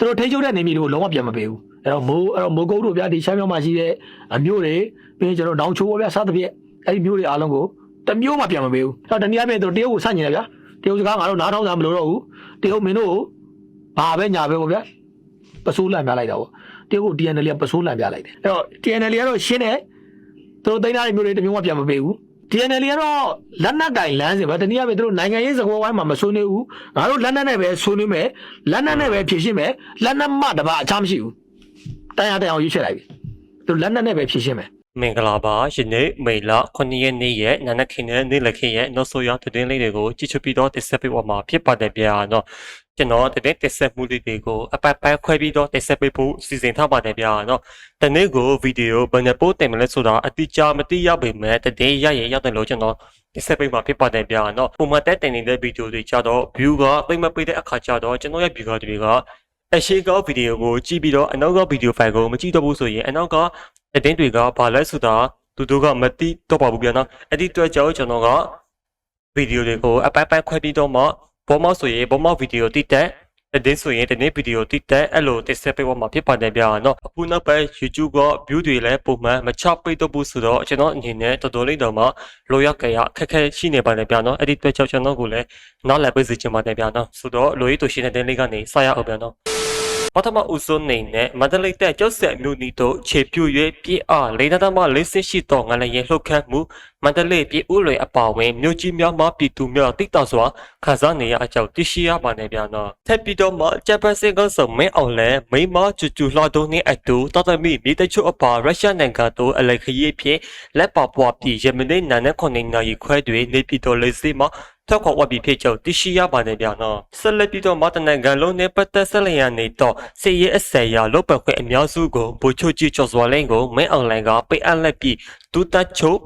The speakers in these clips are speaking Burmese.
သူတို့ထိန်းချုပ်တဲ့နေမြေတွေကိုလုံးဝပြန်မပေးဘူးအဲ့တော့မိုးအဲ့တော့မိုးကုတ်တို့ဗျာဒီရှမ်းမြောက်မှာရှိတဲ့အမျိုးတွေပြီးရင်ကျွန်တော်တောင်ချိုးပေါ့ဗျာစသဖြင့်အဲ့ဒီမျိုးတွေအားလုံးကိုတစ်မျိုးမှပြန်မပေးဘူးအဲ့တော့တနည်းအားဖြင့်သူတို့တရုတ်ကိုဆန့်ကျင်တယ်ဗျာတရုတ်စကားငါတို့နားထောင်တာမလို့တော့ဘူးတရုတ်မင်းတို့ဘာပဲညာပဲပေါ့ဗျာပစိုးလန့်ပြလိုက်တာပေါ့တရုတ်ကို TNL ကပစိုးလန့်ပြလိုက်တယ်အဲ့တော့ TNL ကတော့ရှင်းတယ်သူတို့သိန်းသားတွေမျိုးတွေတစ်မျိုးမှပြန်မပေးဘူး TNL ကတော့လက်နက်ကင်လမ်းစဉ်ပဲတနည်းအားဖြင့်သူတို့နိုင်ငံရေးစကားဝိုင်းမှာမဆွေးနွေးဘူးငါတို့လက်နက်နဲ့ပဲဆွေးနွေးမယ်လက်နက်နဲ့ပဲဖြည့်ရှင်းမယ်လက်နက်မှတပါအခြားမရှိဘူးတရားတရားရွေးချယ်လိုက်ပြီသူလက်နက်နဲ့ပဲဖြည့်ရှင်းမယ် မင်္ဂလာပါယနေ့မေလ9ရက်နေ့ရဲ့နာနက်ခင်းနဲ့နေ့လည်ခင်းရဲ့နောက်ဆိုရသတင်းလေးတွေကိုကြည့်ချပြီးတော့တင်ဆက်ပေးပါမှာဖြစ်ပါတယ်ဗျာနော်ကျွန်တော်တတဲ့တင်ဆက်မှုလေးတွေကိုအပတ်ပတ်ခွဲပြီးတော့တင်ဆက်ပေးဖို့စီစဉ်ထားပါတယ်ဗျာနော်တနေ့ကိုဗီဒီယိုဘယ်နှပို့တင်မလဲဆိုတာအတိအကျမသိရပေမဲ့တတဲ့ရရရတယ်လို့ကျွန်တော်တင်ဆက်ပေးမှာဖြစ်ပါတယ်ဗျာနော်ပုံမှန်တက်တင်နေတဲ့ဗီဒီယိုတွေကြတော့ view ကသိမ့်မပေးတဲ့အခါကျတော့ကျွန်တော်ရဲ့ view တွေက အရှိကောဗီဒီယိုကိုကြည့်ပြီးတော့အနောက်ကဗီဒီယိုဖိုင်ကိုမကြည့်တော့ဘူးဆိုရင်အနောက်က အတင်းတွေကဘာလဲဆိုတာသူတို့ကမသိတော့ပါဘူးဗျာနော်အဲ့ဒီအတွက်ကြောင့်ကျွန်တော်ကဗီဒီယိုတွေကိုအပိုင်ပိုင်ခွဲပြီးတော့မှဘောမောက်ဆိုရင်ဘောမောက်ဗီဒီယိုတိတက်အတင်းဆိုရင်တနေ့ဗီဒီယိုတိတက်အဲ့လိုတစ်ဆက်ပေးဖို့မှာဖြစ်ပါတယ်ဗျာနော်အခုနောက်ပိုင်း YouTube က view တွေလည်းပုံမှန်မချပိတ်တော့ဘူးဆိုတော့ကျွန်တော်အနေနဲ့တော်တော်လေးတော့မှလိုရောက်ကြရခက်ခဲရှိနေပါတယ်ဗျာနော်အဲ့ဒီအတွက်ကြောင့်ကျွန်တော်ကိုလည်းနောက်လည်းပေးစီချင်ပါတယ်ဗျာနော်ဆိုတော့လိုရည်တူရှိနေတဲ့လေးကနေစရအောင်ဗျာနော် ပထမဦးဆုံးနေနဲ့မန္တလေးတက်ကျောက်ဆက်မြို့နီတို့ခြေပြူ၍ပြည့်အားလေးဒသမလေးစစ်ရှိတော့ငလျင်လှုပ်ခတ်မှုမန္တလေးပြည်ဦးလွယ်အပါဝင်မြို့ကြီးများမှာပြည်သူများတိတ်တောက်စွာခန်းစားနေရအကြောင်းသိရှိရပါနေပြန်တော့ထက်ပြီးတော့မှဂျပန်စစ်ကောင်ဆောင်မင်းအောင်လဲမိမကျူကျူလှတော့နေအတူတော်သမီမြေတချို့အပါရုရှားနိုင်ငံတို့အလိုက်ခရီးဖြင့်လက်ပါပွားပြီးယမနေ့နာနဲ့ခုနှစ်နာရီခွဲတွင်နေပြည်တော်လေးစီမှာ ထွက်ခွာဝတ်ပြီးဖြစ်ကြောင်းသိရှိရပါတယ်ဗျာနော်ဆက်လက်ပြီးတော့မတနန်ကန်လုံးနဲ့ပတ်သက်ဆက်လျက်နေတော့စီရဲအဆက်ရလုတ်ပတ်ခွင့်အများစုကိုဗိုလ်ချုပ်ကြီးကျော်စွာလင်းကိုမင်းအွန်လိုင်းကပိတ်အပ်လက်ပြီးဒူတက်ချုပ်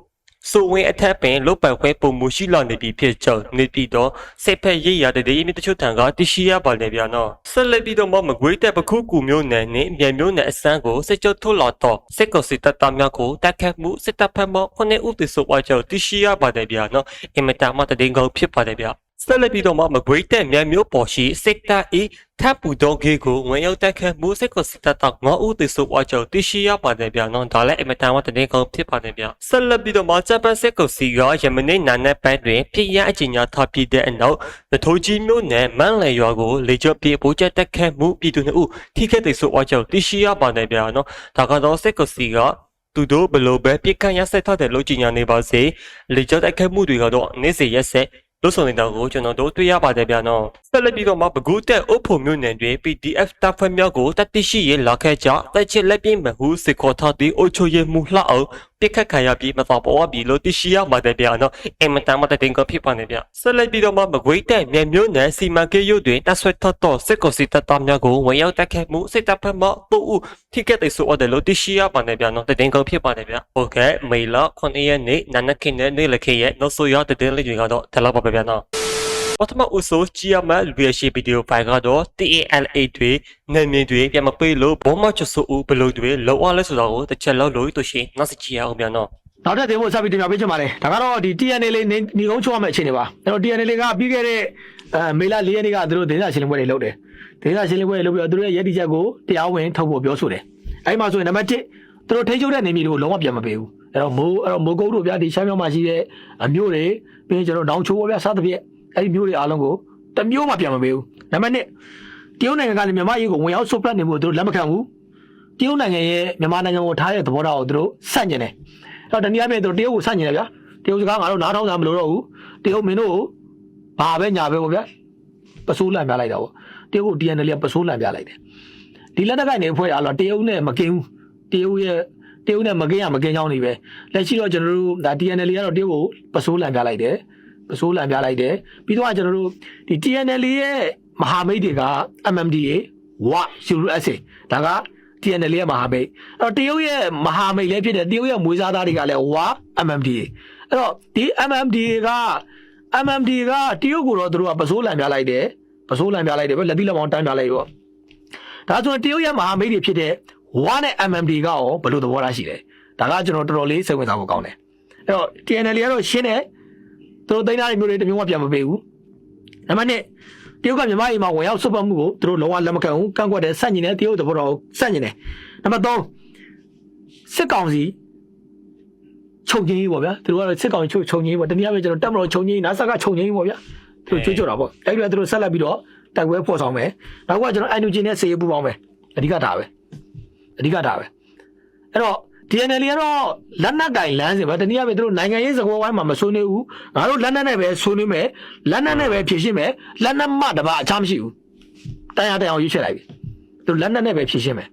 ဆိုဝင်အထက်ပင်လုတ်ပတ်ခွင့်ပုံမှုရှိလာနေပြီဖြစ်ကြောင်းနေပြီးတော့စိတ်ဖက်ရိပ်ရတဲ့ရေးမြတချို့တန်ကသိရှိရပါတယ်ဗျာနော်ဆက်လက်ပြီးတော့မမကွေးတက်ပခုကူမျိုးနယ်နဲ့မြန်မျိုးနယ်အစမ်းကိုစစ်ချုပ်ထုတ်လာတော့စစ်ကောစစ်တပ်သားများကိုတိုက်ခတ်မှုစစ်တပ်ဖက်မှခုနှစ်ဦးသေဆုံးသွားကြောင်းသိရှိရပါတယ်ဗျာနော်အင်မတန်မှတည်ငောင်းဖြစ်ပါတယ်ဗျာ ဆက်လက်ပြီးတော့မှမကွေးတက်မြန်မျိုးပေါ်ရှိစစ်တပ်ဤထပ်ပူတော့ဂေကိုဝင်ရောက်တက်ခတ်မှုစစ်ကိုစစ်တပ်တော့ငေါဦးသေဆိုပွားကြောင့်တရှိရပါတယ်ဗျာနော်ဒါလည်းအမတန်မှတည်ကောင်းဖြစ်ပါတယ်ဗျာဆက်လက်ပြီးတော့မှဂျပန်စစ်ကိုစီကယမနေ့နာနဲ့ပိုင်းတွင်ပြည်ရအကြီးညာထားပြတဲ့အနောက်တထိုးကြီးမျိုးနဲ့မန်းလေရွာကိုလေကျော်ပြေပိုးချက်တက်ခတ်မှုပြည်သူနှစ်ဦးထိခိုက်သေဆိုပွားကြောင့်တရှိရပါတယ်ဗျာနော်ဒါကတော့စစ်ကိုစီကသူတို့ဘလို့ပဲပြစ်ခတ်ရဆက်ထားတယ်လို့ကြီးညာနေပါစေလေကျော်တက်ခတ်မှုတွေကတော့နေ့စဉ်ရက်ဆက် လို့ဆိုနေတာကိုကျွန်တော်တို့တွေ့ရပါတယ်ဗျာနော်ဆက်လက်ပြီးတော့မှဘကူတက်အုပ်ဖို့မျိုးနယ်တွင် PDF တပ်ဖွဲ့များကိုတပ်တိရှိရလာခဲ့ကြတက်ချစ်လက်ပြင်းမဟုစစ်ခေါ်ထားသည့်အုပ်ချုပ်ရေးမှုလှအောင် ပြစ်ခတ်ခံရပြီးမတော်ပေါ်ပြီးလို့သိရှိရပါတယ်ဗျာနော်အင်မတန်မှတင်ကဖြစ်ပါနေဗျဆက်လက်ပြီးတော့မှမကွေးတက်မြန်မျိုးနယ်စီမံကိန်းရုပ်တွင်တပ်ဆွဲထတော့စစ်ကောစီတပ်သားများကိုဝင်ရောက်တက်ခဲ့မှုစစ်တပ်ဖက်မှပို့ဦးထိကက်တဲ့ဆိုတဲ့လို့သိရှိရပါနေဗျာနော်တင်ကဖြစ်ပါနေဗျဟုတ်ကဲ့မေလ9ရက်နေ့နာနက်ခင်းနဲ့နေ့လခင်းရဲ့နောက်ဆိုရတဲ့တင်လေးတွေကတော့ဒါလောက်ပါပဲဗျာနော် ပထမအဆိုးကြည့်ရမယ့်လူရရှိဗီဒီယိုဖိုင်ကတော့ TALA တွေနာမည်တွေပြန်မပေးလို့ဘောမချဆိုဦးဘလို့တွေလောက်အောင်လဲဆိုတော့တစ်ချက်လောက်လို့တို့ရှိရင်နောက်စကြည့်ရအောင်ပြန်တော့နောက်ထပ်တင်ဖို့ဆက်ပြီးတင်ပြပေးချင်ပါတယ်ဒါကတော့ဒီ TNL လေးနေနေကုန်းချုံရမယ့်အခြေအနေပါအဲ့တော့ TNL လေးကပြီးခဲ့တဲ့အဲမေလ၄ရက်နေ့ကသူတို့ဒေသရှင်းလင်းပွဲတွေလုပ်တယ်ဒေသရှင်းလင်းပွဲတွေလုပ်ပြီးတော့သူတို့ရဲ့ရည်တည်ချက်ကိုတရားဝင်ထုတ်ဖို့ပြောဆိုတယ်အဲ့ဒီမှာဆိုရင်နံပါတ်1သူတို့ထိန်းချုပ်တဲ့နေမြေတွေကိုလုံးဝပြန်မပေးဘူးအဲ့တော့မိုးအဲ့တော့မိုးကုတ်တို့ဗျာဒီရှမ်းမြောက်မှာရှိတဲ့အမျိုးတွေပြီးရင်ကျွန်တော်တောင်ချိုးပေါ့ဗျာစသဖြင့် အဲ့ဒီမျိုးတွေအားလုံးကိုတစ်မျိုးမှပြန်မပေးဘူးနံပါတ်2တရုတ်နိုင်ငံကလည်းမြန်မာရေးကိုဝင်ရောက်ဆုတ်ပြတ်နေမှုသူတို့လက်မခံဘူးတရုတ်နိုင်ငံရဲ့မြန်မာနိုင်ငံကိုထားတဲ့သဘောထားကိုသူတို့ဆန့်ကျင်တယ်အဲ့တော့တနည်းအားဖြင့်သူတို့တရုတ်ကိုဆန့်ကျင်တယ်ဗျာတရုတ်စကားငါတို့နားထောင်တာမလို့တော့ဘူးတရုတ်မင်းတို့ကိုဘာပဲညာပဲပေါ့ဗျာပစိုးလန့်ပြလိုက်တာပေါ့တရုတ်ကို DNL ကပစိုးလန့်ပြလိုက်တယ်ဒီလက်နက်ကိုင်နေအဖွဲ့အားလုံးတရုတ်နဲ့မကင်းဘူးတရုတ်ရဲ့တရုတ်နဲ့မကင်းရမကင်းချောင်းနေပဲလက်ရှိတော့ကျွန်တော်တို့ဒါ DNL ကတော့တရုတ်ကိုပစိုးလန့်ပြလိုက်တယ် ပစိုးလန့်ပြလိုက်တယ်ပြီးတော့ကျွန်တော်တို့ဒီ TNL ရဲ့မဟာမိတ်တွေက MMDA ဝ USA ဒါက TNL ရဲ့မဟာမိတ်အဲ့တော့တရုတ်ရဲ့မဟာမိတ်လည်းဖြစ်တယ်တရုတ်ရဲ့မွေးစားသားတွေကလည်းဝ MMDA အဲ့တော့ဒီ MMDA က MMDA ကတရုတ်ကိုတော့သူတို့ကပစိုးလန်ပြလိုက်တယ်ပစိုးလန်ပြလိုက်တယ်ပဲလက်သီးလက်မောင်းတန်းပြလိုက်တော့ဒါဆိုရင်တရုတ်ရဲ့မဟာမိတ်တွေဖြစ်တဲ့ဝနဲ့ MMDA ကရောဘယ်လိုသဘောထားရှိလဲဒါကကျွန်တော်တော်တော်လေးစိတ်ဝင်စားဖို့ကောင်းတယ်အဲ့တော့ TNL ကတော့ရှင်းတယ် သူတို့သိန်းသားတွေမျိုးတွေတစ်မျိုးမှပြန်မပေးဘူးနံပါတ်1တရုတ်ကမြန်မာပြည်မှာဝင်ရောက်ဆွတ်ပတ်မှုကိုသူတို့လုံးဝလက်မခံဘူးကန့်ကွက်တယ်ဆန့်ကျင်တယ်တရုတ်သဘောတော်ကိုဆန့်ကျင်တယ်နံပါတ်3စစ်ကောင်စီချုပ်ချင်းကြီးပေါ့ဗျာသူတို့ကတော့စစ်ကောင်စီချုပ်ချုပ်ချင်းကြီးပေါ့တနည်းအားဖြင့်ကျွန်တော်တက်မတော်ချုပ်ချင်းကြီးနာဆာကချုပ်ချင်းကြီးပေါ့ဗျာသူတို့ကြွေးကြော်တာပေါ့အဲ့ဒီကသူတို့ဆက်လက်ပြီးတော့တိုက်ပွဲဖော်ဆောင်မယ်နောက်ကကျွန်တော်အန်ယူဂျင်နဲ့စေရေးပူပေါင်းမယ်အဓိကဒါပဲအဓိကဒါပဲအဲ့တော့ DNL ကတော့လက်နက်ကင်လမ်းစဉ်ပဲတနည်းအားဖြင့်သူတို့နိုင်ငံရေးစကားဝိုင်းမှာမဆွေးနွေးဘူးငါတို့လက်နက်နဲ့ပဲဆွေးနွေးမယ်လက်နက်နဲ့ပဲဖြည့်ရှင်းမယ်လက်နက်မှတပါအခြားမရှိဘူးတိုင်ရတိုင်အောင်ရွေးချယ်လိုက်ပြီသူလက်နက်နဲ့ပဲဖြည့်ရှင်းမယ်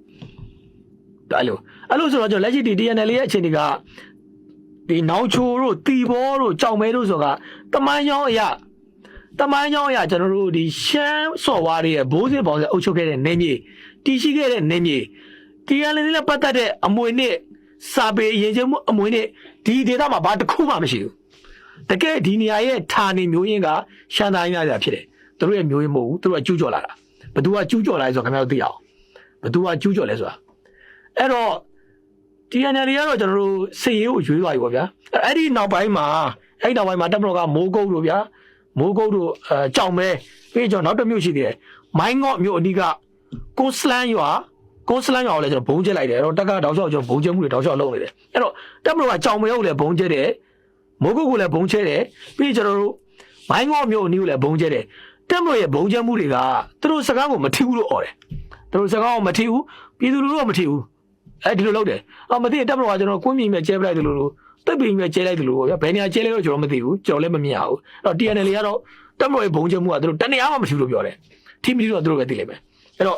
အဲ့လိုအဲ့လိုဆိုတော့ကျွန်တော်လက်ရှိဒီ DNL ရဲ့အခြေအနေကဒီနောင်ချိုတို့တီဘောတို့ကြောင်မဲတို့ဆိုတာတမိုင်းကြောင်းအရာတမိုင်းကြောင်းအရာကျွန်တော်တို့ဒီရှမ်းစော်ဝါးတွေရဲ့ဘိုးစစ်ပေါင်းဆက်အုပ်ချုပ်ခဲ့တဲ့နေမြေတီရှိခဲ့တဲ့နေမြေ DNL နဲ့ပတ်သက်တဲ့အမွေနဲ့ စာပေရင်ကျမှုအမွေနဲ့ဒီဒေသမှာဘာတစ်ခုမှမရှိဘူးတကယ်ဒီနေရာရဲ့ဌာနေမျိုးရင်းကရှမ်းတိုင်းများဖြစ်တယ်သူတို့ရဲ့မျိုးရင်းမဟုတ်ဘူးသူတို့ကကျူးကျော်လာတာဘသူကကျူးကျော်လာလဲဆိုတော့ခင်ဗျားတို့သိအောင်ဘသူကကျူးကျော်လဲဆိုတာအဲ့တော့ TNL တွေကတော့ကျွန်တော်တို့စည်ရေးကိုရွေးသွားပြီပေါ့ဗျာအဲ့ဒီနောက်ပိုင်းမှာအဲ့ဒီနောက်ပိုင်းမှာတပ်မတော်ကမိုးကုတ်တို့ဗျာမိုးကုတ်တို့အဲကြောင်မဲပြီးကျွန်တော်နောက်တစ်မျိုးရှိသေးတယ်မိုင်းငေါ့မျိုးအဓိကကိုစလန်ရွာ ကိုစလန်ရွာကိုလည်းကျွန်တော်ဘုံကျက်လိုက်တယ်အဲ့တော့တက်ကတောက်လျှောက်ကျွန်တော်ဘုံကျက်မှုတွေတောက်လျှောက်လုပ်နေတယ်အဲ့တော့တပ်မတော်ကကြောင်မဲကိုလည်းဘုံကျက်တယ်မိုးကုတ်ကိုလည်းဘုံကျက်တယ်ပြီးကျွန်တော်တို့မိုင်းငေါ့မျိုးအနီးကိုလည်းဘုံကျက်တယ်တပ်မတော်ရဲ့ဘုံကျက်မှုတွေကသူတို့စကားကိုမထီဘူးလို့អော်တယ်သူတို့စကားကိုမထီဘူးပြည်သူလူထုကမထီဘူးအဲဒီလိုလုပ်တယ်အော်မသိရင်တက်မလို့ကကျွန်တော်ကွင်းမြင်မဲ့ကျဲပလိုက်တယ်လို့လို့တက်ပင်မဲ့ကျဲလိုက်တယ်လို့ပေါ့ဗျာဘယ်နေရာကျဲလဲတော့ကျွန်တော်မသိဘူးကျွန်တော်လည်းမမြင်ရဘူးအဲ့တော့ TNL ကတော့တက်မလို့ရဲ့ဘုံကျမှုကသူတို့တနေရာမှမထူလို့ပြောတယ်ထိမထူတော့သူတို့ပဲသိလိမ့်မယ်အဲ့တော့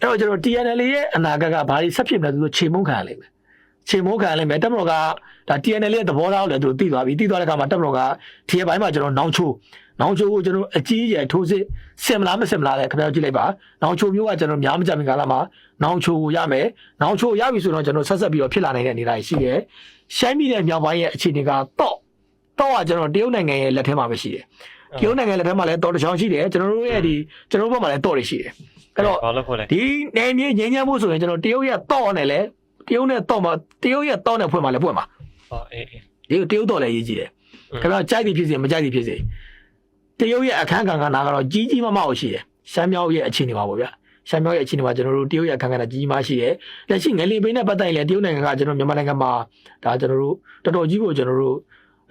အဲ့တော့ကျွန်တော် TNL ရဲ့အနာဂတ်ကဘာတွေဆက်ဖြစ်မလဲသူတို့ခြေမုန်းခံရလိမ့်မယ်ခြေမုန်းခံရလိမ့်မယ်တက်မလို့ကဒါ TNL ရဲ့သဘောထားကိုလည်းသူတို့သိသွားပြီသိသွားတဲ့အခါမှာတက်မလို့ကဒီဘက်ပိုင်းမှာကျွန်တော်နောင်ချိုးနောင်ချိုးကိုကျွန်တော်အကြီးအကျယ်ထိုးစစ်စင်မလားမစင်မလားလဲခင်ဗျားကြည့်လိုက်ပါနောင်ချိုးမျိုးကကျွန်တော်များမကြမင်ကာလမှာနောင်ချိုးကိုရမယ်နောင်ချိုးရပြီဆိုတော့ကျွန်တော်ဆက်ဆက်ပြီးတော့ဖြစ်လာနိုင်တဲ့အနေအထားရှိတယ်ရှမ်းပြည်နယ်မြောက်ပိုင်းရဲ့အခြေအနေကတော့တော့ကကျွန်တော်တရုတ်နိုင်ငံရဲ့လက်ထဲမှာပဲရှိတယ်တရုတ်နိုင်ငံလက်ထဲမှာလည်းတော်တစ်ချောင်းရှိတယ်ကျွန်တော်တို့ရဲ့ဒီကျွန်တော်တို့ဘက်မှာလည်းတော့တွေရှိတယ် အဲ့တော့ဘာလို့ဖို့လဲဒီနယ်မြေငြိမ်းချမ်းမှုဆိုရင်ကျွန်တော်တရုတ်ရဲ့တော့နဲ့လဲတရုတ်နဲ့တော့မှာတရုတ်ရဲ့တော့နဲ့ဖွင့်မှာလဲဖွင့်မှာဟောအေးအေးဒီတရုတ်တော့လည်းရေးကြည့်တယ်อืมခင်ဗျားကြိုက်သည်ဖြစ်စေမကြိုက်သည်ဖြစ်စေတရုတ်ရဲ့အခန်းကဏ္ဍကတော့ကြီးကြီးမားမားကိုရှိတယ်ရှမ်းမြောက်ရဲ့အခြေအနေပါပေါ့ဗျာရှမ်းမြောက်ရဲ့အခြေအနေမှာကျွန်တော်တို့တရုတ်ရဲ့အခန်းကဏ္ဍကြီးကြီးမားရှိတယ်လက်ရှိငလီပိန်းနဲ့ပတ်သက်ရင်လည်းတရုတ်နိုင်ငံကကျွန်တော်မြန်မာနိုင်ငံမှာဒါကျွန်တော်တို့တော်တော်ကြီးကိုကျွန်တော်တို့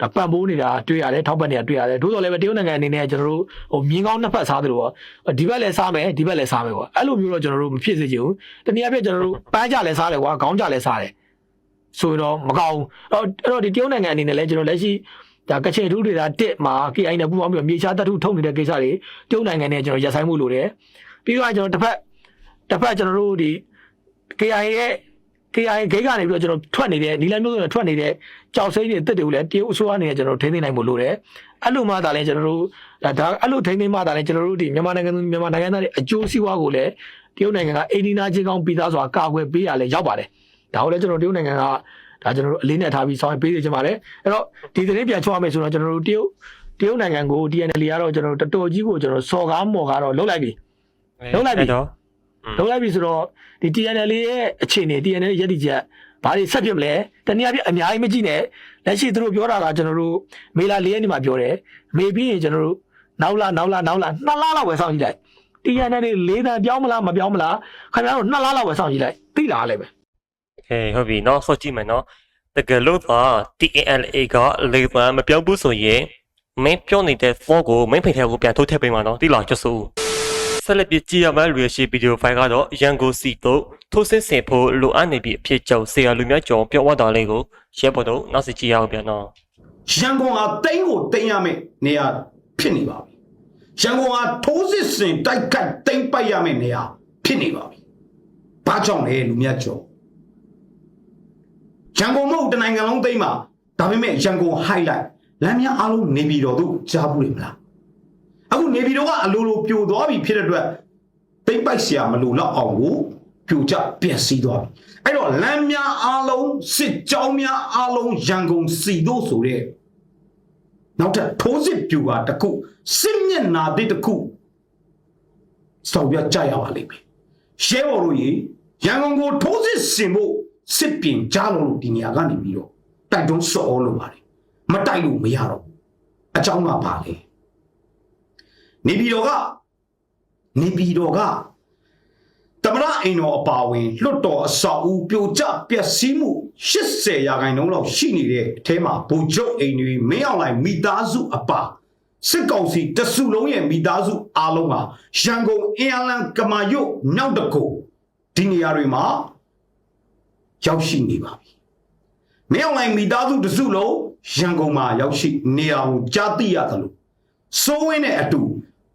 ဒါပံ့ပိုးနေတာတွေ့ရတယ်ထောက်ပံ့နေတာတွေ့ရတယ်သို့တော်လည်းပဲတရုတ်နိုင်ငံအနေနဲ့ကျွန်တော်တို့ဟိုမြင်းကောင်းနှစ်ဖက်စားသလိုပေါ့ဒီဘက်လည်းစားမယ်ဒီဘက်လည်းစားမယ်ပေါ့အဲ့လိုမျိုးတော့ကျွန်တော်တို့မဖြစ်စေချင်ဘူးတနည်းအားဖြင့်ကျွန်တော်တို့ပန်းကြလည်းစားတယ်ကွာခေါင်းကြလည်းစားတယ်ဆိုတော့မကောင်းဘူးအဲ့တော့ဒီတရုတ်နိုင်ငံအနေနဲ့လည်းကျွန်တော်လက်ရှိဒါကချေထူးတွေဒါတစ်မှာ KI နဲ့ပူးပေါင်းပြီးတော့မြေချတတုထုတ်နေတဲ့ကိစ္စတွေတရုတ်နိုင်ငံနဲ့ကျွန်တော်ရပ်ဆိုင်မှုလိုတယ်ပြီးတော့ကျွန်တော်တစ်ဖက်တစ်ဖက်ကျွန်တော်တို့ဒီ KI ရဲ့ KI ဂိတ်ကနေပြီးတော့ကျွန်တော်ထွက်နေတဲ့နီလန်မျိုးစုံနဲ့ထွက်နေတဲ့ကြောက်စိမ့်တွေတက်တွေကိုလည်းတရုတ်အစိုးရအနေနဲ့ကျွန်တော်ထိန်းသိမ်းနိုင်ဖို့လိုတယ်အဲ့လိုမှသာလဲကျွန်တော်တို့ဒါဒါအဲ့လိုထိန်းသိမ်းမှသာလဲကျွန်တော်တို့ဒီမြန်မာနိုင်ငံသူမြန်မာနိုင်ငံသားတွေအကျိုးစီးပွားကိုလည်းတရုတ်နိုင်ငံကအိန္ဒိနာချင်းကောင်းပြီးသားစွာကာကွယ်ပေးရလဲရောက်ပါတယ်ဒါကိုလည်းကျွန်တော်တရုတ်နိုင်ငံကဒါကျွန်တော်တို့အလေးနဲ့ထားပြီးဆောင်ရွက်ပေးနေကြပါတယ်အဲ့တော့ဒီသတင်းပြန်ချောရမယ်ဆိုတော့ကျွန်တော်တို့တရုတ်တရုတ်နိုင်ငံကို DNL ကတော့ကျွန်တော်တို့တော်တော်ကြီးကိုကျွန်တော်စော်ကားမော်ကားတော့လှုပ်လိုက်ပြီလုံးလိုက်ပြီ အဲ့တော့ လုံးလိုက်ပြီဆိုတော့ဒီ TNL ရဲ့အခြေအနေ TNL ရဲ့ရည်တည်ချက်ဘာတွေဆက်ဖြစ်မလဲတနည်းအားဖြင့်အများကြီးမကြည့်နဲ့လက်ရှိသူတို့ပြောတာကကျွန်တော်တို့မေလာ၄ရက်နေ့မှာပြောတယ်မေပြီးရင်ကျွန်တော်တို့နောက်လာနောက်လာနောက်လာနှစ်လလောက်ပဲစောင့်ကြည့်လိုက် TNL တွေ၄တန်ပြောင်းမလားမပြောင်းမလားခင်ဗျားတို့နှစ်လလောက်ပဲစောင့်ကြည့်လိုက်သိလားလည်းပဲ โอเคဟုတ်ပြီเนาะစောကြည့်မယ်เนาะတကယ်လို့သာ TNLA ကလေဘာမပြောင်းဘူးဆိုရင်မင်းပြောနေတဲ့ phone ကိုမင်းဖိထဲကိုပြန်ထုတ်ထည့်ပေးမှာเนาะတိလားကျဆူ ဆက်လက်ပြီးကြည်ရမရေရှိဗီဒီယိုဖိုင်ကတော့ရန်ကုန်စီတို့ထိုးစစ်ဆင်ဖို့လိုအပ်နေပြီးအဖြစ်ကြောင့်ဆရာလူမျိုးကျော်ပြောဝတာလေးကိုရဲဘော်တို့နောက်ဆက်ကြည့်ရအောင်ပြန်တော့ရန်ကုန်ဟာတိန်းကိုတိန်းရမယ့်နေရာဖြစ်နေပါပြီရန်ကုန်ဟာထိုးစစ်ဆင်တိုက်ခိုက်တိန်းပိုက်ရမယ့်နေရာဖြစ်နေပါပြီဘာကြောင့်လဲလူမျိုးကျော်ရန်ကုန်မဟုတ်တနိုင်ငံလုံးတိန်းပါဒါပေမဲ့ရန်ကုန် highlight လမ်းများအလုံးနေပြီးတော့တို့ကြားဘူးလေမလား နေပြည်တော်ကအလိုလိုပြိုသွားပြီဖြစ်တဲ့အတွက်တိန်းပိုက်เสียမလို့တော့အောင်ကိုပြိုကျပျက်စီးသွားပြီအဲ့တော့လမ်းများအားလုံးစစ်ကြောင်းများအားလုံးရန်ကုန်စီတို့ဆိုတဲ့ နောက်ထပ်ထိုးစစ်ပြူပါတစ်ခုစစ်မျက်နာတစ်တစ်ခုစောက်ပြကြရပါလိမ့်မယ်ရဲဘော်တို့ရေရန်ကုန်ကိုထိုးစစ်ဆင်ဖို့စစ်ပြင်ကြားလို့ဒီနေရာကနေပြီးတော့တိုက်တွန်းစော်လို့ပါတယ်မတိုက်လို့မရတော့ဘူးအကြောင်းကပါလေ နေပြည်တော်ကနေပြည်တော်ကတမရအိမ်တော်အပါဝင်လွတ်တော်အဆောက်အဦပြိုကျပျက်စီးမှု80ရာခိုင်နှုန်းလောက်ရှိနေတဲ့အထဲမှာဗိုလ်ချုပ်အိမ်တွေမင်းအောင်လိုင်မိသားစုအပါစစ်ကောင်စီတစုလုံးရဲ့မိသားစုအားလုံးဟာရန်ကုန်အင်အားလန်ကမာယုတ်မြောက်တကူဒီနေရာတွေမှာရောက်ရှိနေပါပြီမင်းအောင်လိုင်မိသားစုတစုလုံးရန်ကုန်မှာရောက်ရှိနေရာကိုကြားသိရတယ်လို့စိုးဝင်းနဲ့အတူ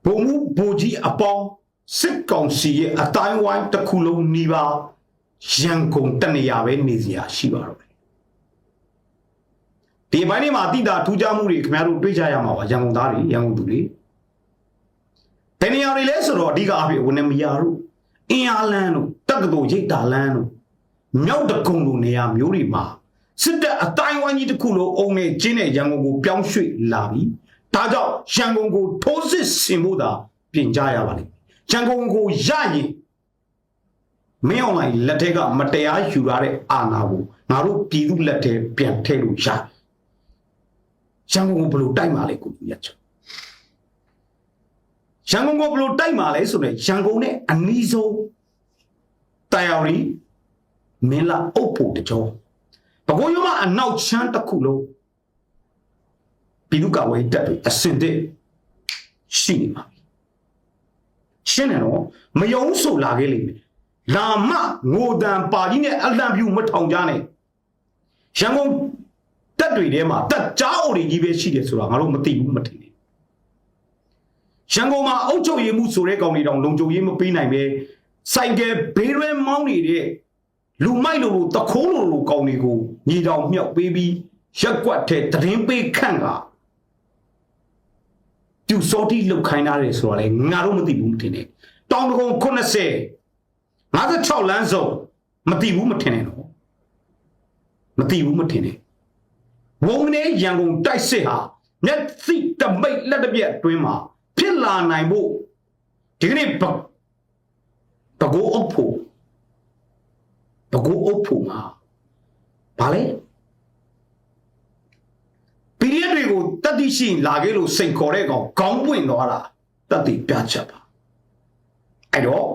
ဘုံမှုဘိုလ်ကြီးအပေါင်းစစ်ကောင်စီရဲ့အတိုင်းဝိုင်းတစ်ခုလုံးနှီးပါရန်ကုန်တနေရာပဲနေစရာရှိပါတော့တယ်ဒီဘိုင်းလေးမှာတိတာထူးခြားမှုတွေခင်ဗျားတို့တွေ့ကြရမှာပါရန်ကုန်သားတွေရန်ကုန်သူတွေတနေရာတွေလဲဆိုတော့အဓိကအဖြစ်ဝင်နေမရတို့အင်အားလန်းတို့တက္ကသိုလ်ရိတ်တာလန်းတို့မြောက်တကုံလိုနေရာမျိုးတွေမှာစစ်တပ်အတိုင်းဝိုင်းကြီးတစ်ခုလုံးအုံနဲ့ကျင်းတဲ့ရန်ကုန်ကိုပြောင်းရွှေ့လာပြီ ဒါကြောင့်ရန်ကုန်ကိုထိုးစစ်ဆင်ဖို့သာပြင်ကြရပါလိမ့်မယ်ရန်ကုန်ကိုရရင်မင်းအောင်လိုင်လက်ထက်ကမတရားယူရတဲ့အာဏာကိုငါတို့ပြည်သူလက်ထဲပြန်ထည့်လို့ရတယ်ရန်ကုန်ကိုဘယ်လိုတိုက်မှာလဲကိုကြီးရချောရန်ကုန်ကိုဘယ်လိုတိုက်မှာလဲဆိုတော့ရန်ကုန်နဲ့အနီးဆုံးတိုင်အောင်ရီမင်းလာအုပ်ဖို့တကြောဘကိုရုံးကအနောက်ချမ်းတစ်ခုလုံး ပြည်သူ့ကဝေးတက်ပြီးအစင်တဲ့ရှိနေမှာရှင်းတယ်နော်မယုံဆိုလာခဲ့လိမ့်မယ်လာမငိုတန်ပါကြီးနဲ့အလံပြူမထောင်ကြနဲ့ရန်ကုန်တက်တွေထဲမှာတက်ကြားအိုတွေကြီးပဲရှိတယ်ဆိုတာငါတို့မသိဘူးမထင်ဘူးရန်ကုန်မှာအုတ်ချုပ်ရည်မှုဆိုတဲ့ကောင်တွေတောင်လုံခြုံရေးမပေးနိုင်ပဲစိုက်ကယ်ဘေးရွဲမောင်းနေတဲ့လူမိုက်လိုလိုတခိုးလိုလိုကောင်တွေကိုညီတောင်မြောက်ပေးပြီးရက်ကွက်ထဲတရင်ပေးခန့်က သူစောတိလောက်ခိုင်းတာလေဆိုတာလေငါတို့မသိဘူးမထင်နဲ့တောင်တကုံ80 56လမ်းစုံမသိဘူးမထင်နဲ့နော်မသိဘူးမထင်နဲ့ဝုံနေရန်ကုန်တိုက်စစ်ဟာမျက်စိတမိတ်လက်တစ်ပြက်အတွင်းမှာဖြစ်လာနိုင်ဖို့ဒီကနေ့ဘဘကိုအုပ်ဖို့ဘကိုအုပ်ဖို့မှာဗာလဲပီရီယက် တွေကိုတတ်သိရှိရင်လာခဲ့လို့စိန်ခေါ်တဲ့ကောင်ခေါင်းပွင့်သွားတာတတ်သိပြချက်ပါအဲ့တော့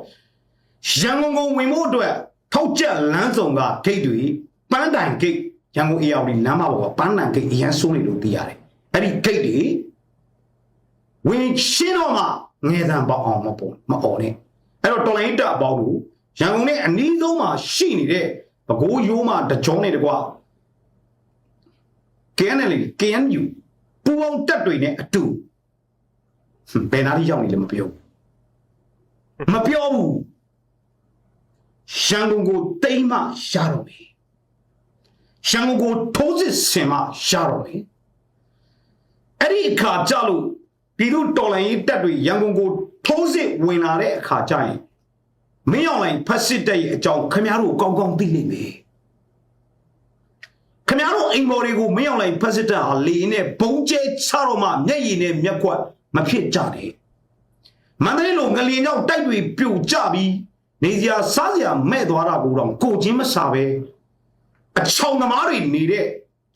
ရန်ကုန်ကိုဝင်ဖို့အတွက်ထောက်ချက်လမ်းဆောင်ကဂိတ်တွေပန်းတိုင်ဂိတ်ရန်ကုန်အေယာဝတီလမ်းမပေါ်ကပန်းတိုင်ဂိတ်အရန်ဆိုးနေလို့သိရတယ်အဲ့ဒီဂိတ်တွေဝင်ရှင်းတော့မှငယ်တံပေါအောင်မပေါ်မអော်နဲ့အဲ့တော့တော်လိုင်းတက်ပေါင်းလို့ရန်ကုန်နဲ့အနီးဆုံးမှာရှိနေတဲ့ဘကိုးရိုးမှတကြောနဲ့တကွာ KNL KNU ပူအောင်တက်တွေနဲ့အတူဟွန်းဘယ်နာရီရောက်နေလဲမပြောဘူးမပြောဘူးရန်ကုန်ကိုတိမ့်မှရတော့မယ်ရန်ကုန်ကိုထိုးစစ်ဆင်မှရတော့မယ်အဲ့ဒီအခါကြလို့ပြည်သူတော်လှန်ရေးတပ်တွေရန်ကုန်ကိုထိုးစစ်ဝင်လာတဲ့အခါကျရင်မင်းအောင်လိုင်ဖက်စစ်တပ်ရဲ့အကြောင်းခင်ဗျားတို့ကောင်းကောင်းသိလိမ့်မယ် ခင်ဗျားတို့အိမ်ပေါ်တွေကိုမင်းအောင်လိုင်ဖက်စစ်တပ်ဟာလေရင်နဲ့ဘုံကျဲချတော့မှမျက်ရည်နဲ့မျက်ကွက်မဖြစ်ကြနဲ့မန္တလေးလိုငလျင်ကြောင့်တိုက်တွေပြိုကျပြီးနေစရာစားစရာမဲ့သွားတာကိုတော့ကိုချင်းမစားပဲအချောင်သမားတွေနေတဲ့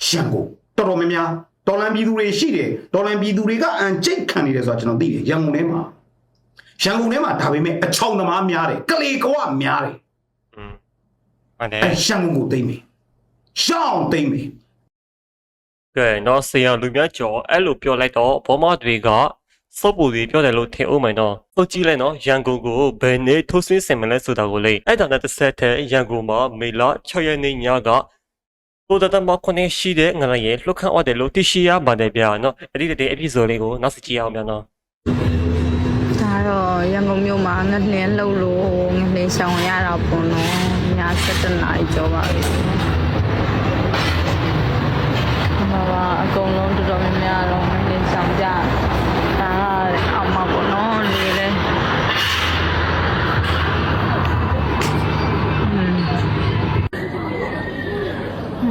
ရန်ကုန်တော်တော်များများတော်လန်ပြည်သူတွေရှိတယ်တော်လန်ပြည်သူတွေကအန်ကျိတ်ခံနေတယ်ဆိုတာကျွန်တော်သိတယ်ရန်ကုန်ထဲမှာရန်ကုန်ထဲမှာဒါပေမဲ့အချောင်သမားများတယ်ကလေးကွာများတယ်อืมဟုတ်တယ်အဲရန်ကုန်ကိုသိမ့်မယ် ရှောင်းသိမ့်မယ်ကဲတော့ဆရာလူများကျော်အဲ့လိုပြောလိုက်တော့ဘောမတွေကစောပူတွေပြောတယ်လို့ထင်အောင်မယ်နော်ဟုတ်ကြည့်လိုက်နော်ရန်ကုန်ကိုဘယ်နေ့ထိုးဆင်းဆင်မလဲဆိုတာကိုလေအဲ့ဒါနဲ့တစ်ဆက်တည်းရန်ကုန်မှာမေလ6ရက်နေ့ညကကိုတတမခွနေရှိတဲ့ငရရဲ့လှုပ်ခန့်អော်တယ်လို့သိရှိရပါတယ်ဗျာနော်အဲ့ဒီတဲ့ episode လေးကိုနောက်ဆက်ကြည့်အောင်ဗျာနော်ဒါတော့ရန်ကုန်မြို့မှာငလင်းလှုပ်လို့ငလင်းရှောင်ရတာပေါ့နော်ည7နာရီကျော်ပါပြီဒီမှာက အကုန်လုံးတော်တော်များများတော့ငလင်းရှောင်ကြဒါကအောက်မှာပေါ့နော်လေလေอืม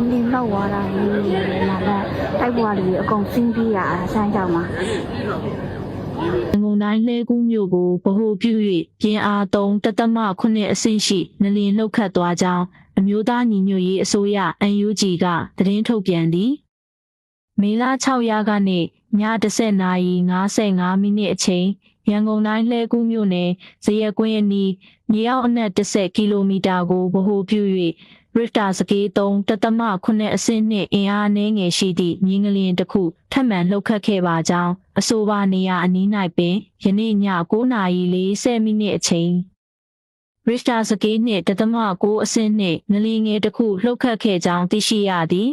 မင်းလောက်သွားတာလေလာတော့တိုက်ပွားတွေအကုန်ဆင်းပြေးရတာဆိုင်းကြောက်မှာရန်ကုန်တိုင်းလှဲကူးမြို့ကိုဗဟိုပြု၍ပြင်းအား3တသမ9အဆင့်ရှိနလင်နှုတ်ခတ်သွားကြောင်းအမျိုးသားညီညွတ်ရေးအစိုးရ NUG ကသတင်းထုတ်ပြန်သည် မေလ6ရက်ကနေည10:55မိနစ်အချိန်ရန်ကုန်တိုင်းလှဲကူးမြို့နယ်ဇရက်ကွင်းအနီးမြေအောက်အနက်10ကီလိုမီတာကိုဗဟိုပြု၍ Richter စကေး3တသမ9အဆင့်နှင့်အင်အားအနည်းငယ်ရှိသည့်မြင်းကလင်းတစ်ခုထပ်မံလှုပ်ခတ်ခဲ့ပါကြောင်းအဆိုပါနေရာအနီး၌ပင်ယနေ့ည9:40မိနစ်အချိန် Richter စကေးနှင့်တသမ9အဆင့်နှင့်ငလီငယ်တစ်ခုလှုပ်ခတ်ခဲ့ကြောင်းသိရှိရသည်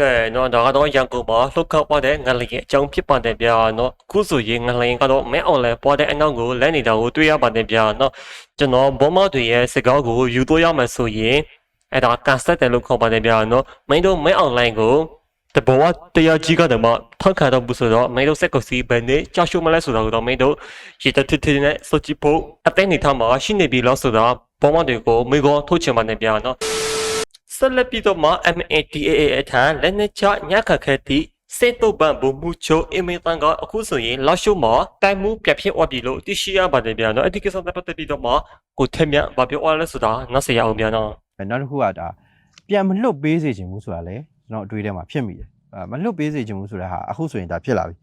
ကဲနော်ဒါကတော့ရန်ကုန်မှာလှုပ်ခတ်ပွားတဲ့ငလျင်အကြောင်းဖြစ်ပါတယ်ဗျာနော်အခုဆိုရင်ငလျင်ကတော့မဲအောင်လဲပွားတဲ့အနောက်ကိုလဲနေတာကိုတွေ့ရပါတယ်ဗျာနော်ကျွန်တော်ဘောမတွေရဲ့စကားကိုယူသွရမယ်ဆိုရင်အဲ့ဒါကန်ဆက်တယ်လို့ခေါ်ပါတယ်ဗျာနော်မင်းတို့မဲအောင်လိုင်းကိုတဘောကတရားကြီးကတော့မှထောက်ခံတော့ဘူးဆိုတော့မင်းတို့စက်ကိုစီဘယ်နဲ့ကြောက်ရှုံမလဲဆိုတော့မင်းတို့ရည်တထထနဲ့စကြည့်ဖို့အသိနေထားမှာရှိနေပြီလို့ဆိုတော့ဘောမတွေကိုမိကောထုတ်ချင်ပါတယ်ဗျာနော် ဆက်လက်ပြီးတော့မှ MATAA အထံလက်နက်ချညခတ်ခဲ့သည့်စေတုပ်ပံဘုံမှုချိုအင်မီတန်ကအခုဆိုရင်လောက်ရှုံမှာတိုင်မှုပြဖြစ်သွားပြီလို့သိရှိရပါတယ်ဗျာနော်အဲ့ဒီကိစ္စနဲ့ပတ်သက်ပြီးတော့မှကိုထက်မြတ်ဘာပြောရလဲဆိုတာနားဆင်ရအောင်ဗျာနော်အဲနောက်တစ်ခုကဒါပြန်မလွတ်ပေးစေချင်ဘူးဆိုတာလေကျွန်တော်အတွေးထဲမှာဖြစ်မိတယ်အဲမလွတ်ပေးစေချင်ဘူးဆိုတာဟာအခုဆိုရင်ဒါဖြစ်လာပြီ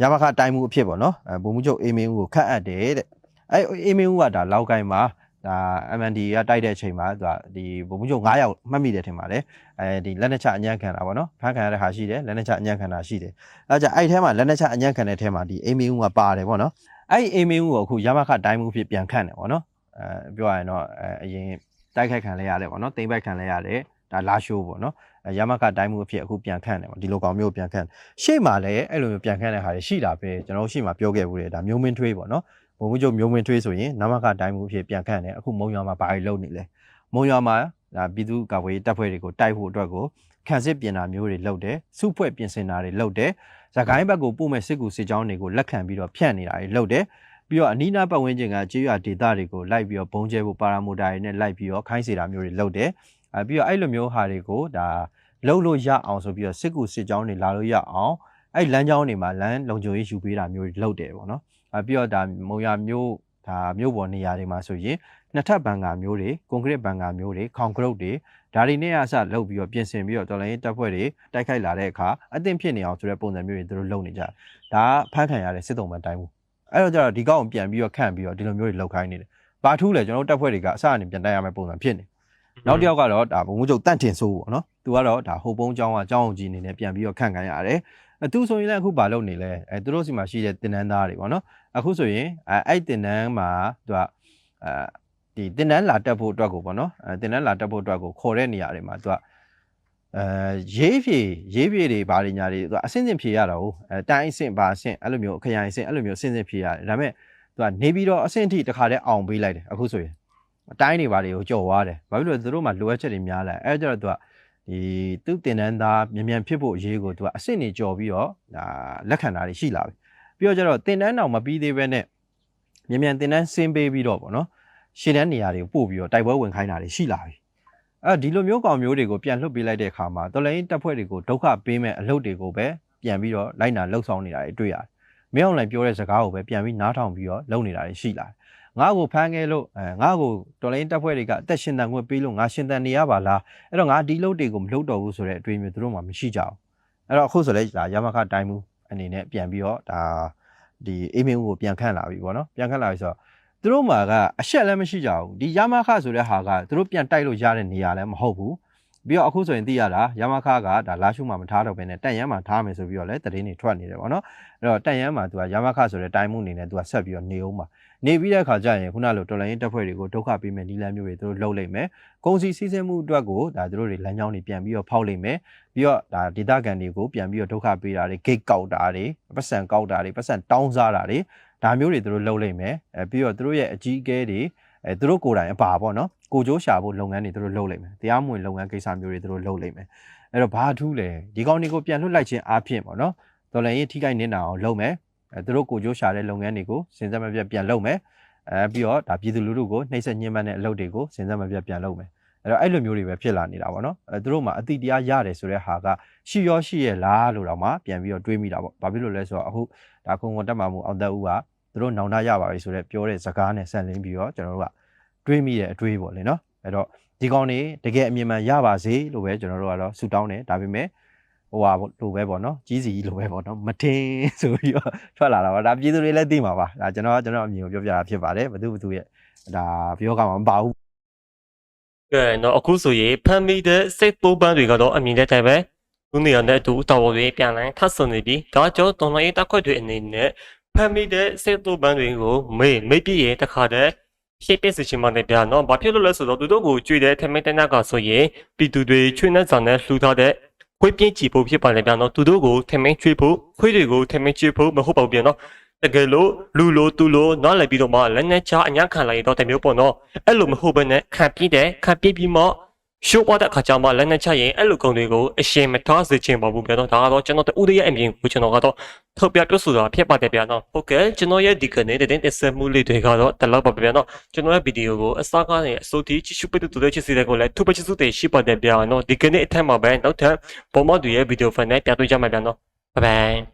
ရမခတိုင်မှုအဖြစ်ပေါ့နော်အဲဘုံမှုချုပ်အေမင်းဦးကိုခတ်အပ်တယ်တဲ့အဲအေမင်းဦးကဒါလောက်ကိုင်းမှာ ဒါ MND ကတိုက်တဲ့အချိန်မှာသူကဒီဘုံမှုချုပ်9ယောက်မှတ်မိတယ်ထင်ပါတယ်အဲဒီလက်နက်ချအညံ့ခံတာပေါ့နော်ဖမ်းခံရတဲ့ဟာရှိတယ်လက်နက်ချအညံ့ခံတာရှိတယ်အဲဒါကြအဲ့ထဲမှာလက်နက်ချအညံ့ခံတဲ့ထဲမှာဒီအေမင်းဦးကပါတယ်ပေါ့နော်အဲ့ဒီအေမင်းဦးကိုအခုရမခတိုင်မှုအဖြစ်ပြန်ခတ်တယ်ပေါ့နော်အဲပြောရရင်တော့အဲအရင်တိုက်ခိုက်ခံလဲရတယ်ပေါ့နော်တိမ့်ပိုက်ခံလဲရတယ်ဒါလာရှိုးပေါ့နော်အဲရမခတိုင်းမှုအဖြစ်အခုပြန်ခန့်တယ်ပေါ့ဒီလိုကောင်မျိုးပြန်ခန့်ရှေ့မှာလည်းအဲ့လိုမျိုးပြန်ခန့်တဲ့ဟာတွေရှိတာပဲကျွန်တော်တို့ရှေ့မှာပြောခဲ့ဘူးလေဒါမျိုးမင်းထွေးပေါ့နော် ဘုံမှုချုပ်မျိုးမင်းထွေးဆိုရင်နမခတိုင်းမှုအဖြစ်ပြန်ခန့်တယ်အခုမုံရွာမှာဘာတွေလုပ်နေလဲမုံရွာမှာဒါပြည်သူ့ကာကွယ်ရေးတပ်ဖွဲ့တွေကိုတိုက်ဖို့အတွက်ကိုခံစစ်ပြင်တာမျိုးတွေလုပ်တယ်စုဖွဲ့ပြင်ဆင်တာတွေလုပ်တယ်ဇကိုင်းဘက်ကိုပို့မဲ့စစ်ကူစစ်ကြောင်းတွေကိုလက်ခံပြီးတော့ဖြန့်နေတာတွေလုပ်တယ်ပြီးတော့အနီးနားပတ်ဝန်းကျင်ကကျေးရွာဒေသတွေကိုလိုက်ပြီးတော့ဘုံကျဲဖို့ပါရာမိုတာတွေနဲ့လိုက်ပြီးတော့ခိုင်းစေတာမျိုးတွေလုပ်တယ်။အဲပြီးတော့အဲ့လိုမျိုးဟာတွေကိုဒါလှုပ်လို့ရအောင်ဆိုပြီးတော့စစ်ကူစစ်ကြောင်းတွေလာလို့ရအောင်အဲ့လမ်းကြောင်းတွေမှာလမ်းလုံခြုံရေးယူပေးတာမျိုးတွေလုပ်တယ်ပေါ့နော်။အဲ ပြီးတော့ဒါမုံရမျိုးဒါမြို့ပေါ်နေရာတွေမှာဆိုရင်နှစ်ထပ်ဘန်ကာမျိုးတွေကွန်ကရစ်ဘန်ကာမျိုးတွေခေါင်ကရုတ်တွေဒါတွေနဲ့အစလုပ်ပြီးတော့ပြင်ဆင်ပြီးတော့တော်လိုင်းတပ်ဖွဲ့တွေတိုက်ခိုက်လာတဲ့အခါအသင့်ဖြစ်နေအောင်ဆိုတဲ့ပုံစံမျိုးတွေသူတို့လုပ်နေကြဒါဖမ်းခံရတဲ့စစ်တုံးပန်းတိုင်းဘူးအဲ့တော့ကျတော့ဒီကောင်ပြန်ပြီးတော့ခန့်ပြီးတော့ဒီလိုမျိုးတွေလောက်ခိုင်းနေတယ်ဘာထူးလဲကျွန်တော်တို့တပ်ဖွဲ့တွေကအစအနေပြန်တိုက်ရမယ့်ပုံစံဖြစ်နေနောက်တစ်ယောက်ကတော့ဒါဘုံမှုချုပ်တန့်တင်ဆိုးပေါ့နော်သူကတော့ဒါဟိုပုံးចောင်းကចောင်းအောင်ကြီးအနေနဲ့ပြန်ပြီးတော့ခန့်ခံရတယ် အဲသူဆိုရင်လည်းအခုဘာလုပ်နေလဲ။အဲသူတို့စီမှာရှိတဲ့တင်နန်းသားတွေပေါ့နော်။အခုဆိုရင်အဲအဲ့တင်နန်းမှာ तू ကအဲဒီတင်နန်းလာတက်ဖို့အတွက်ကိုပေါ့နော်။အဲတင်နန်းလာတက်ဖို့အတွက်ကိုခေါ်တဲ့နေရာတွေမှာ तू ကအဲရေးဖြေရေးဖြေတွေဘာတွေညာတွေသူကအစင်းစင်ဖြေရတာဟုတ်အဲတိုင်းအဆင့်ဘာအဆင့်အဲ့လိုမျိုးအခရိုင်အဆင့်အဲ့လိုမျိုးအစင်းစင်ဖြေရတယ်ဒါပေမဲ့သူကနေပြီးတော့အဆင့်အထိတခါတည်းအောင်ပေးလိုက်တယ်အခုဆိုရင်အတိုင်းတွေဘာတွေကိုကြော်သွားတယ်ဘာဖြစ်လို့လဲသူတို့မှလိုအပ်ချက်တွေများလာအဲကြတော့သူက ဒီသူတင်တန်းသားမြန်မြန်ဖြစ်ဖို့အရေးကိုသူကအဆင့်တွေကြော်ပြီးတော့ဒါလက်ခံတာတွေရှိလာပြီပြီးတော့ကျတော့တင်တန်းတောင်မပြီးသေးပဲနဲ့မြန်မြန်တင်တန်းဆင်းပေးပြီးတော့ပေါ့နော်ရှင်းတန်းနေရာတွေကိုပို့ပြီးတော့တိုက်ပွဲဝင်ခိုင်းတာတွေရှိလာပြီအဲဒီလိုမျိုးကောင်မျိုးတွေကိုပြန်လှုပ်ပေးလိုက်တဲ့အခါမှာတော်လိုင်းတပ်ဖွဲ့တွေကိုဒုက္ခပေးမဲ့အလုပ်တွေကိုပဲပြန်ပြီးတော့လိုက်နာလှုပ်ဆောင်နေတာတွေတွေ့ရတယ်။မင်းအောင်လိုင်းပြောတဲ့စကားကိုပဲပြန်ပြီးနားထောင်ပြီးတော့လုပ်နေတာတွေရှိလာတယ်။ ငါ့ကိုဖမ်းခဲ့လို့အဲငါ့ကိုတော်လိုင်းတပ်ဖွဲ့တွေကအသက်ရှင်တန်ခွင့်ပေးလို့ငါရှင်တန်နေရပါလား။အဲ့တော့ငါဒီလုပ်တွေကိုမလုပ်တော့ဘူးဆိုတဲ့အတွေ့အမျိုးသူတို့မှမရှိကြဘူး။အဲ့တော့အခုဆိုလဲဒါရမခတိုင်းမှုအနေနဲ့ပြန်ပြီးတော့ဒါဒီအေးမင်းဦးကိုပြန်ခန့်လာပြီပေါ့နော်။ပြန်ခန့်လာပြီဆိုတော့သူတို့မှာကအရှက်လည်းမရှိကြဘူးဒီယာမခဆိုတဲ့ဟာကသူတို့ပြန်တိုက်လို့ရတဲ့နေရာလည်းမဟုတ်ဘူး ပြီးတော့အခုဆိုရင်သိရတာယာမခကဒါလာရှုမှမထားတော့ဘဲနဲ့တက်ရမ်းမှထားမယ်ဆိုပြီးတော့လည်းတရင်တွေထွက်နေတယ်ပေါ့နော်အဲ့တော့တက်ရမ်းမှသူကယာမခဆိုတဲ့တိုင်းမှုအနေနဲ့သူကဆက်ပြီးတော့နေအောင်ပါနေပြီးတဲ့အခါကျရင်ခုနလိုတော်လိုင်းရင်တပ်ဖွဲ့တွေကိုဒုက္ခပေးမဲ့နီလန်းမျိုးတွေသူတို့လှုပ်လိုက်မယ်ကုန်စည်စည်းစိမ်မှုအတွက်ကိုဒါသူတို့တွေလမ်းကြောင်းတွေပြန်ပြီးတော့ဖောက်လိုက်မယ်ပြီးတော့ဒါဒေတာကန်တွေကိုပြန်ပြီးတော့ဒုက္ခပေးတာတွေ gate ကောက်တာတွေပတ်စံကောက်တာတွေပတ်စံတောင်းစားတာတွေဒါမျိုးတွေသူတို့လုပ်လိုက်မယ်အဲပြီးတော့သူတို့ရဲ့အကြီးအကဲတွေ အဲသူတို့ကိုယ်တိုင်အပါပေါ့နော်ကိုကျိုးရှာဖို့လုပ်ငန်းတွေသူတို့လုပ်လိုက်မယ်တရားမဝင်လုပ်ငန်းကိစ္စမျိုးတွေသူတို့လုပ်လိုက်မယ်အဲ့တော့ဘာထူးလဲဒီကောင်တွေကိုပြန်လွှတ်လိုက်ခြင်းအားဖြင့်ပေါ့နော်တော်လည်းရင်ထိခိုက်နေတာအောင်လုပ်မယ်အဲသူတို့ကိုကျိုးရှာတဲ့လုပ်ငန်းတွေကိုစဉ်ဆက်မပြတ်ပြန်လုပ်မယ်အဲပြီးတော့ဒါပြည်သူလူထုကိုနှိမ့်ဆက်ညှဉ်းပန်းတဲ့အလုပ်တွေကိုစဉ်ဆက်မပြတ်ပြန်လုပ်မယ်အဲ့တော့အဲ့လိုမျိုးတွေပဲဖြစ်လာနေတာပေါ့နော်အဲသူတို့မှာအတိတရားရတယ်ဆိုတဲ့ဟာကရှိရောရှိရဲ့လားလို့တော့မှပြန်ပြီးတော့တွေးမိတာပေါ့ဘာဖြစ်လို့လဲဆိုတော့အခုဒါခုံကွန်တက်မှာမှုအောင်သက်ဦးက သူတို့နောင်တရပါပြီဆိုတော့ပြောတဲ့စကားနဲ့ဆက်လင်းပြီးတော့ကျွန်တော်တို့ကတွေးမိတဲ့အတွေးပေါ့လေနော်အဲ့တော့ဒီကောင်တွေတကယ်အမြင်မှန်ရပါစေလို့ပဲကျွန်တော်တို့ကတော့ဆုတောင်းတယ်ဒါပေမဲ့ဟိုဟာလိုပဲပေါ့နော်ကြီးစီလိုပဲပေါ့နော်မထင်းဆိုပြီးတော့ထွက်လာတာပါဒါပြည်သူတွေလည်းသိမှာပါဒါကျွန်တော်ကျွန်တော်အမြင်ကိုပြောပြတာဖြစ်ပါတယ်ဘသူဘသူရဲ့ဒါပြောကမှာမပါဘူးကဲတော့အခုဆိုရင်ဖမ်းမိတဲ့စိတ်ပိုးပန်းတွေကတော့အမြင်တဲ့တိုင်ပဲသူနေရာနဲ့အတူတော်တော်လေးပြန်လည်ထပ်ဆုံနေပြီးဒါကြောင့်တော်လိုင်းတက်ခွက်တွေအနေနဲ့ ဖမ်းမိတဲ့စိတ်ပိုးပန်းတွေကိုမေးမေးပြည့်ရင်တခါတည်းရှေ့ပြစစ်ချင်မှလည်းပြန်တော့ဘာဖြစ်လို့လဲဆိုတော့သူတို့ကိုကြွေတဲ့ထမင်းတနက်ကဆိုရင်ပြည်သူတွေချွေးနှက်ဆောင်နဲ့လှူထားတဲ့ခွေးပြင်းကြည့်ဖို့ဖြစ်ပါတယ်ပြန်တော့သူတို့ကိုထမင်းချွေးဖို့ခွေးတွေကိုထမင်းချွေးဖို့မဟုတ်ပါဘူးပြန်တော့တကယ်လို့လူလိုသူလိုနားလည်ပြီးတော့မှလက်နဲ့ချအညာခံလိုက်တော့တမျိုးပေါ့နော်အဲ့လိုမဟုတ်ဘဲနဲ့ခံပြည့်တယ်ခံပြည့်ပြီးမှ ရှိုးပွားတဲ့အခါကျမှလက်နဲ့ချရင်အဲ့လိုကုံတွေကိုအရှင်မထားစေချင်ပါဘူးပြန်တော့ဒါကတော့ကျွန်တော်တို့ဥဒရဲ့အမြင်ကိုကျွန်တော်ကတော့ထုတ်ပြပြဆိုတာဖြစ်ပါတယ်ပြန်တော့ဟုတ်ကဲ့ကျွန်တော်ရဲ့ဒီကနေ့တဲ့တင်ဆက်မှုလေးတွေကတော့တလောက်ပါပြန်တော့ကျွန်တော်ရဲ့ဗီဒီယိုကိုအစကားနဲ့အစိုးတီကြည့်ရှုပေးတဲ့သူတွေချစ်စီတဲ့ကိုလည်းသူပဲချစ်စုတွေရှိပါတယ်ပြန်တော့ဒီကနေ့အထက်မှာပဲနောက်ထပ်ပုံမှန်တွေရဲ့ဗီဒီယိုဖိုင်နဲ့ပြတွေ့ကြမှာပြန်တော့ဘိုင်ဘိုင်